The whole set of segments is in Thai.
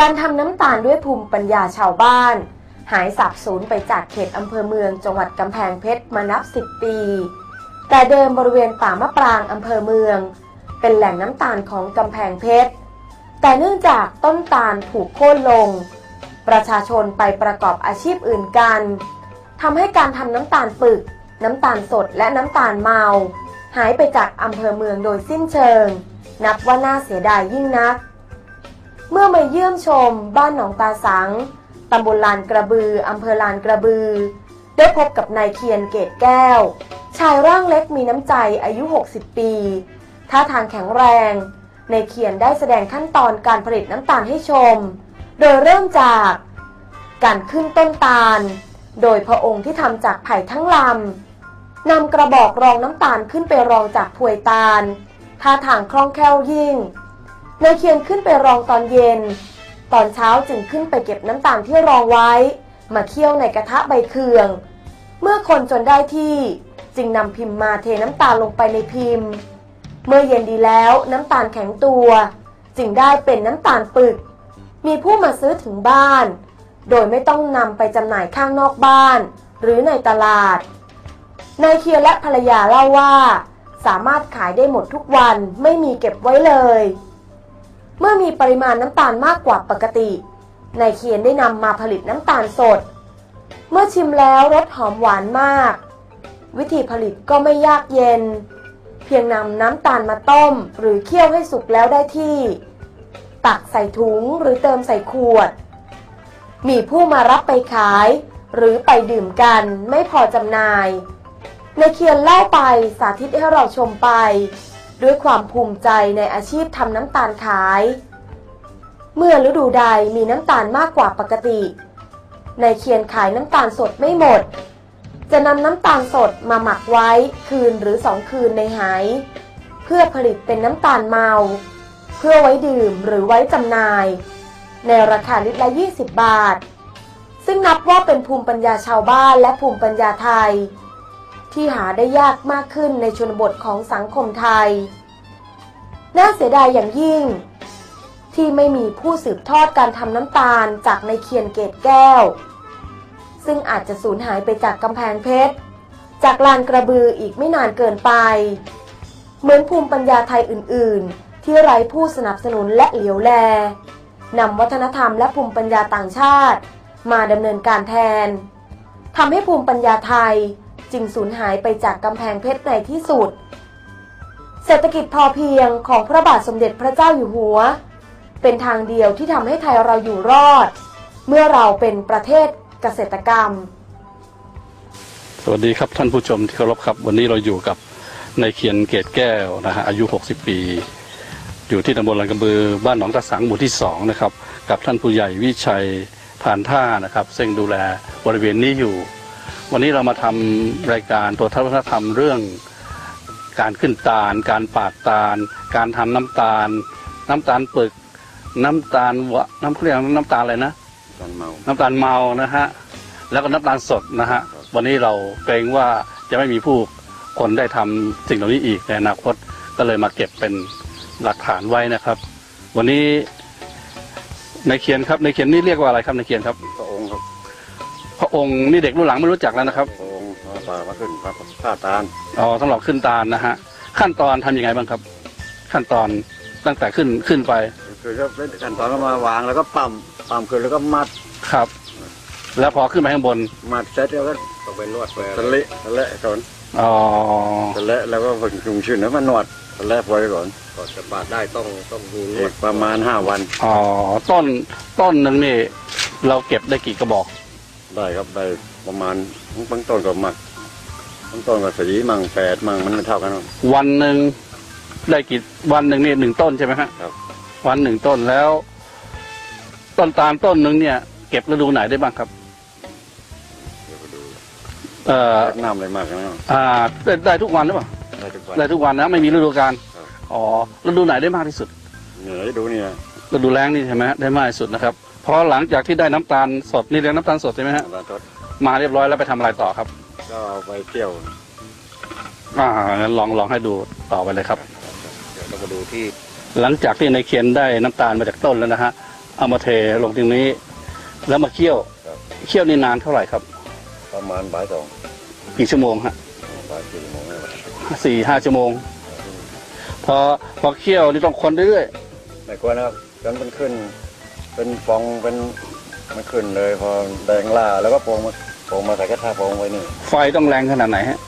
การทำน้ำตาลด้วยภูมิปัญญาชาวบ้าน หายสับสูญไปจากเขตอำเภอเมืองจังหวัดกำแพงเพชรมานับ10ปี แต่เดิมบริเวณป่ามะปรางอำเภอเมือง เป็นแหล่งน้ำตาลของกำแพงเพชร แต่เนื่องจากต้นตาลถูกโค่นลง ประชาชนไปประกอบอาชีพอื่นกันทำให้การทำน้ำตาลปึก น้ำตาลสดและน้ำตาลเมา หายไปจากอำเภอเมืองโดยสิ้นเชิง นับว่าน่าเสียดายยิ่งนัก เมื่อมาเยี่ยมชมบ้านหนองตาสัง ตำบลลานกระบือ อำเภอลานกระบือ ได้พบกับนายเคียนเกตแก้ว ชายร่างเล็กมีน้ำใจอายุ 60 ปี ท่าทางแข็งแรง ในเคียนได้แสดงขั้นตอนการผลิตน้ำตาลให้ชม โดยเริ่มจากการขึ้นต้นตาล โดยพระองค์ที่ทำจากไผ่ทั้งลำนำกระบอกรองน้ำตาลขึ้นไปรองจากพวยตาลท่าทางคล่องแคล่วยิ่ง นายเคียนขึ้นไปรองตอนเย็น ตอนเช้าจึงขึ้นไปเก็บน้ำตาลที่รองไว้ มาเคี่ยวในกระทะใบเคือง เมื่อคนจนได้ที่จึงนำพิมพ์มาเทน้ำตาลลงไปในพิมพ์ เมื่อเย็นดีแล้วน้ำตาลแข็งตัว จึงได้เป็นน้ำตาลปึก มีผู้มาซื้อถึงบ้าน โดยไม่ต้องนำไปจำหน่ายข้างนอกบ้าน หรือในตลาดนายเคียนและภรรยาเล่าว่า สามารถขายได้หมดทุกวันไม่มีเก็บไว้เลย เมื่อมีปริมาณน้ำตาลมากกว่าปกตินายเคียนได้นำมาผลิตน้ำตาลสด เมื่อชิมแล้วรสหอมหวานมาก วิธีผลิตก็ไม่ยากเย็น เพียงนำน้ำตาลมาต้ม หรือเคี่ยวให้สุกแล้วได้ที่ ตักใส่ถุงหรือเติมใส่ขวด มีผู้มารับไปขาย หรือไปดื่มกันไม่พอจำหน่ายในเคียนเล่าไปสาธิตให้เราชมไป ด้วยความภูมิใจในอาชีพทำน้ำตาลขาย เมื่อฤดูใดมีน้ำตาลมากกว่าปกติ ในเคียนขายน้ำตาลสดไม่หมด จะนำน้ำตาลสดมาหมักไว้คืนหรือสองคืนในหาย เพื่อผลิตเป็นน้ำตาลเมา เพื่อไว้ดื่มหรือไว้จำหน่าย ในราคาลิตรละ 20 บาท ซึ่งนับว่าเป็นภูมิปัญญาชาวบ้านและภูมิปัญญาไทย ที่หาได้ยากมากขึ้นในชนบทของสังคมไทย น่าเสียดายอย่างยิ่ง ที่ไม่มีผู้สืบทอดการทำน้ำตาลจากในเคียนเกตแก้ว ซึ่งอาจจะสูญหายไปจากกำแพงเพชร จากลานกระบืออีกไม่นานเกินไป เหมือนภูมิปัญญาไทยอื่น ๆ ที่ไร้ผู้สนับสนุนและเหลียวแลนำวัฒนธรรมและภูมิปัญญาต่างชาติ มาดำเนินการแทนทำให้ภูมิปัญญาไทย จึงสูญหายไปจากกำแพงเพชรในที่สุด เศรษฐกิจพอเพียงของพระบาทสมเด็จพระเจ้าอยู่หัว เป็นทางเดียวที่ทำให้ไทยเราอยู่รอด เมื่อเราเป็นประเทศเกษตรกรรม สวัสดีครับท่านผู้ชมที่เคารพครับ วันนี้เราอยู่กับนายเคียนเกตแก้วนะฮะอายุ 60 ปี อยู่ที่ตำบลลังกระบือบ้านหนองตะสังหมู่ที่2นะครับกับท่านผู้ใหญ่วิชัยทานท่านะครับซึ่งดูแลบริเวณนี้อยู่ วันนี้เรามาทำรายการตัวทัศนธรรมเรื่อง การขึ้นตาล การปาดตาล การทำน้ำตาล น้ำตาลปึก น้ำตาลวะน้ำเขาเรียกน้ำตาลอะไรนะตอนเมาน้ำตาลเมานะฮะแล้วก็น้ำตาลสดนะฮะวันนี้เราเกรงว่าจะไม่มีผู้คนได้ทำสิ่งเหล่านี้อีกในอนาคตก็เลยมาเก็บเป็นหลักฐานไว้นะครับ วันนี้ในเขียนครับในเขียนนี่เรียกว่าอะไรครับในเขียนครับ พระองค์ครับพระองค์นี่เด็กรุ่นหลังไม่รู้จักแล้วนะครับพระองค์พระป่ามาขึ้นพระผ้าตาลอ๋อสำหรับขึ้นตาลนะฮะขั้นตอนทำยังไงบ้างครับ ขั้นตอนตั้งแต่ขึ้นขึ้นไปคือก็เป็นขั้นตอนก็มาวางแล้วก็ปั๊มปั๊มขึ้นแล้วก็มัดครับ แล้วพอขึ้นไปข้างบนมัดเสร็จแล้วก็ต้องไปนวดไปทะเลทะเลก่อนอ๋อทะเลแล้วก็ผึ่งชุ่มชื้นแล้วมานวดทะเลไว้ก่อนก่อนจะปาดได้ต้องต้องมีนอีวดกประมาณห้าวันอ๋อต้นต้นหนึ่งนี่เราเก็บได้กี่กระบอก ได้ครับได้ประมาณบางต้นก็หมักบางต้นก็สีมั่งแปดมั่งมันไม่เท่ากันหรอกวันหนึ่งได้กี่วันหนึ่งนี่หนึ่งต้นใช่ไหมฮะครับวันหนึ่งต้นแล้ว ต้นตาลต้นหนึ่งเนี่ย เก็บฤดูไหนได้บ้างครับ เดี๋ยวไปดูเอ่อน้ำอะไรมากนะอ่าได้ได้ทุกวันหรือเปล่าได้ทุกวันได้ทุกวันนะไม่มีฤดูกาลครับอ๋อฤดูไหนได้มากที่สุดเนี่ยให้ดูเนี่ยฤดูแล้งนี่ใช่ไหมฮะได้มากที่สุดนะครับเพราะหลังจากที่ได้น้ำตาลสดนี่เรียกน้ำตาลสดใช่ไหมฮะตาทดมาเรียบร้อยแล้วไปทำอะไรต่อครับก็เอาไปเที่ยวอ่างั้นลองลองให้ดูต่อไปเลยครับ เดี๋ยวเรามาดูที่หลังจากที่ในเคียนได้น้ำตาลมาจากต้นแล้วนะฮะเอามาเทลงตรงนี้ แล้วมาเคี่ยวครับเคี่ยวนี่นานเท่าไหร่ครับ ประมาณบ่ายสองกี่ชั่วโมงฮะบ่ายสี่โมงนี่แหละสี่ห้าชั่วโมง พอพอเคี่ยวนี่ต้องคนเรื่อยไม่กลัวนะครับจนมันขึ้น เป็นฟองเป็นมันขึ้นเลยพอแดงล่าแล้วก็โปรงมาโปรงมาใส่กระทะโปรงไว้นี่ๆไฟต้องแรงขนาดไหนฮะ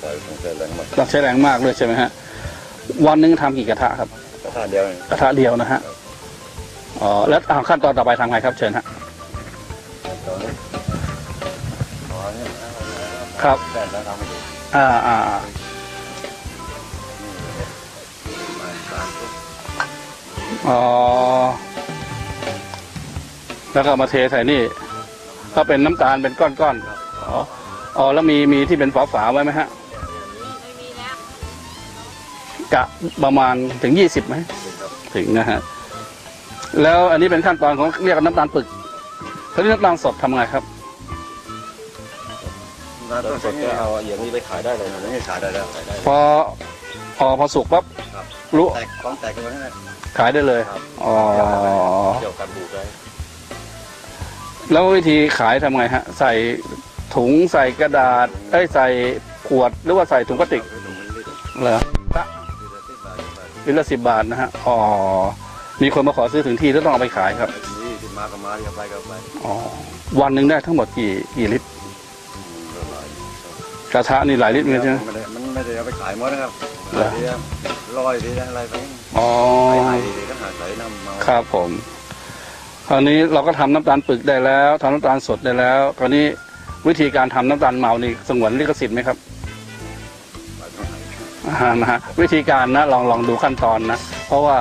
ใส่ต้องใส่แรงมากต้องใช้แรงมากเลยใช่ไหมฮะวันหนึงทำกี่กระทะครับ กระทะเดียวนี่กระทะเดียวนะฮะอ๋อแล้วอ่าขั้นตอนต่อไปทำไงครับเชิญฮะตอนนี้ขอเนี่ยครับ แดดแล้วทำให้ดูอ่าอ่าอ่ามาตามปุ๊บอ๋อ แล้วก็เอามาเทใส่นี่ ก็เป็นน้ำตาลเป็นก้อนๆอ๋ออ๋อแล้วมีมีที่เป็นฝาฝาๆไว้ไหมฮะกะประมาณถึงยี่สิบไหมถึงนะฮะแล้วอันนี้เป็นขั้นตอนของเรียกว่าน้ำตาลปึกเขาเรียกน้ำตาลสดทำไงครับน่าต้จะนสสดดก็ก็เอาเอาอย่างนี้ไปขายได้เลยอย่างนี้ขายได้แล้วขายได้พอพอพอสุกปั๊บครับรู้แตกของแตกกันแล้วนั่นแหละขายได้เลยครับอ๋อเกี่ยวกันบูดได้ แล้ววิธีขายทำไงฮะ ใส่ถุงใส่กระดาษเอ้ยใส่ขวดหรือว่าใส่ถุงพลาสติกเหรอลิตรละสิบบาทนะฮะอ๋อมีคนมาขอซื้อถึงที่แล้วต้องเอาไปขายครับ นี่ที่มาก็มาที่ไปก็ไปอ๋อวันหนึ่งได้ทั้งหมดกี่กี่ลิตรกระทะนี่หลายลิตรเหมือนกันใช่ไหม มันไม่ได้มันไม่ได้เอาไปขายหมดนะครับเหรอทีละร้อยทีละอะไรไปอ๋อ ไอ้ไอ้ทีก็หาใส่น้ำเมาครับผม คราวนี้เราก็ทำน้ำตาลปึกได้แล้วทำน้ำตาลสดได้แล้วคราวนี้วิธีการทำน้ำตาลเมานี่สงวนลิขสิทธิ์ไหมครับอ่านะฮะวิธีการนะลองลองดูขั้นตอนนะ เพราะว่า